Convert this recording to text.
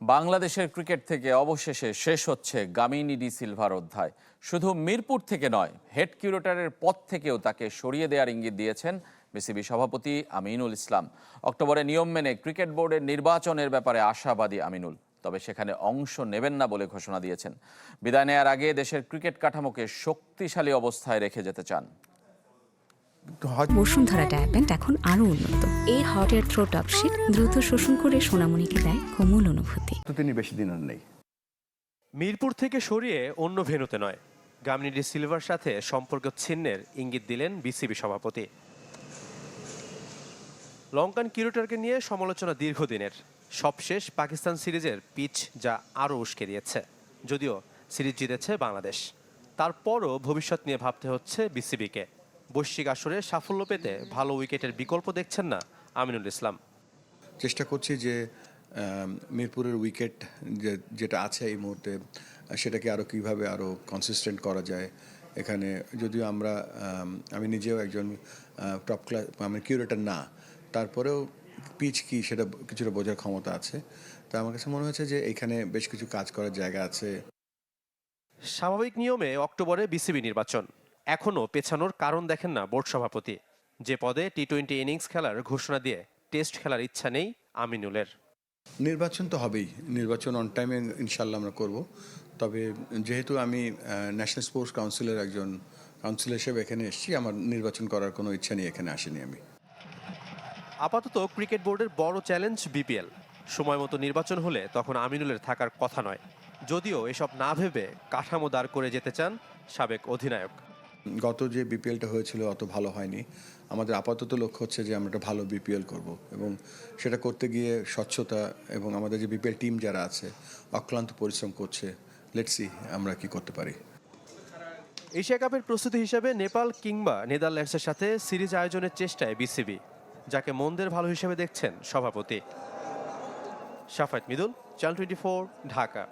বাংলাদেশের ক্রিকেট থেকে অবশেষে শেষ হচ্ছে গামিনী ডি সিলভার অধ্যায়। শুধু মিরপুর থেকে নয়, হেড কিউরেটারের পদ থেকেও তাকে সরিয়ে দেওয়ার ইঙ্গিত দিয়েছেন বিসিবি সভাপতি আমিনুল ইসলাম। অক্টোবরে নিয়ম মেনে ক্রিকেট বোর্ডের নির্বাচনের ব্যাপারে আশাবাদী আমিনুল, তবে সেখানে অংশ নেবেন না বলে ঘোষণা দিয়েছেন। বিদায় নেয়ার আগে দেশের ক্রিকেট কাঠামোকে শক্তিশালী অবস্থায় রেখে যেতে চান। বসুন্ধরা ডায়াপেন্ট এখন আরও উন্নত। এই হট এয়ার থ্রো টপ শীত দ্রুত শোষণ করে সোনামণিকে দেয় কোমল অনুভূতি। তিনি বেশি দিন আর নেই। মিরপুর থেকে সরিয়ে অন্য ভেন্যুতে নয়। গামনিডি সিলভার সাথে সম্পর্ক ছিন্নের ইঙ্গিত দিলেন বিসিবি সভাপতি। লঙ্কান কিউরেটরকে নিয়ে সমালোচনা দীর্ঘদিনের। সবশেষ পাকিস্তান সিরিজের পিচ যা আরও উস্কে দিয়েছে। যদিও সিরিজ জিতেছে বাংলাদেশ। তারপরও ভবিষ্যৎ নিয়ে ভাবতে হচ্ছে বিসিবিকে। বৈশ্বিক আসরে সাফল্য পেতে ভালো উইকেটের বিকল্প দেখছেন না আমিনুল ইসলাম। চেষ্টা করছি যে মিরপুরের উইকেট যে যেটা আছে এই মুহূর্তে সেটাকে আরও কীভাবে আরও কনসিস্টেন্ট করা যায়। এখানে যদিও আমরা আমি নিজেও একজন টপ ক্লাস আমি কিউরেটার না তারপরেও পিচ কি সেটা কিছুটা বোঝার ক্ষমতা আছে। তা আমার কাছে মনে হয়েছে যে এখানে বেশ কিছু কাজ করার জায়গা আছে। স্বাভাবিক নিয়মে অক্টোবরে বিসিবি নির্বাচন। এখনও পেছানোর কারণ দেখেন না বোর্ড সভাপতি। যে পদে টি টোয়েন্টি ইনিংস খেলার ঘোষণা দিয়ে টেস্ট খেলার ইচ্ছা নেই আমিনুলের। নির্বাচন তো হবেই নির্বাচন অন টাইমে ইনশাল্লাহ আমরা করব। তবে যেহেতু আমি ন্যাশনাল স্পোর্টস কাউন্সিলের একজন কাউন্সিলর হিসেবে এখানে এসেছি আমার নির্বাচন করার কোনো ইচ্ছা নেই এখানে আসিনি আমি। আপাতত ক্রিকেট বোর্ডের বড় চ্যালেঞ্জ বিপিএল। সময় মতো নির্বাচন হলে তখন আমিনুলের থাকার কথা নয়। যদিও এসব না ভেবে কাঠামো দাঁড় করে যেতে চান সাবেক অধিনায়ক। গত যে বিপিএলটা হয়েছিল অত ভালো হয়নি। আমাদের আপাতত লক্ষ্য হচ্ছে যে আমরা একটা ভালো বিপিএল করব এবং সেটা করতে গিয়ে স্বচ্ছতা এবং আমাদের যে বিপিএল টিম যারা আছে, অক্লান্ত পরিশ্রম করছে লেটসি আমরা কি করতে পারি। এশিয়া কাপের প্রস্তুতি হিসেবে নেপাল কিংবা নেদারল্যান্ডসের সাথে সিরিজ আয়োজনের চেষ্টায় বিসিবি যাকে মন্দের ভালো হিসেবে দেখছেন সভাপতি। Safayet Midul channel twenty Dhaka.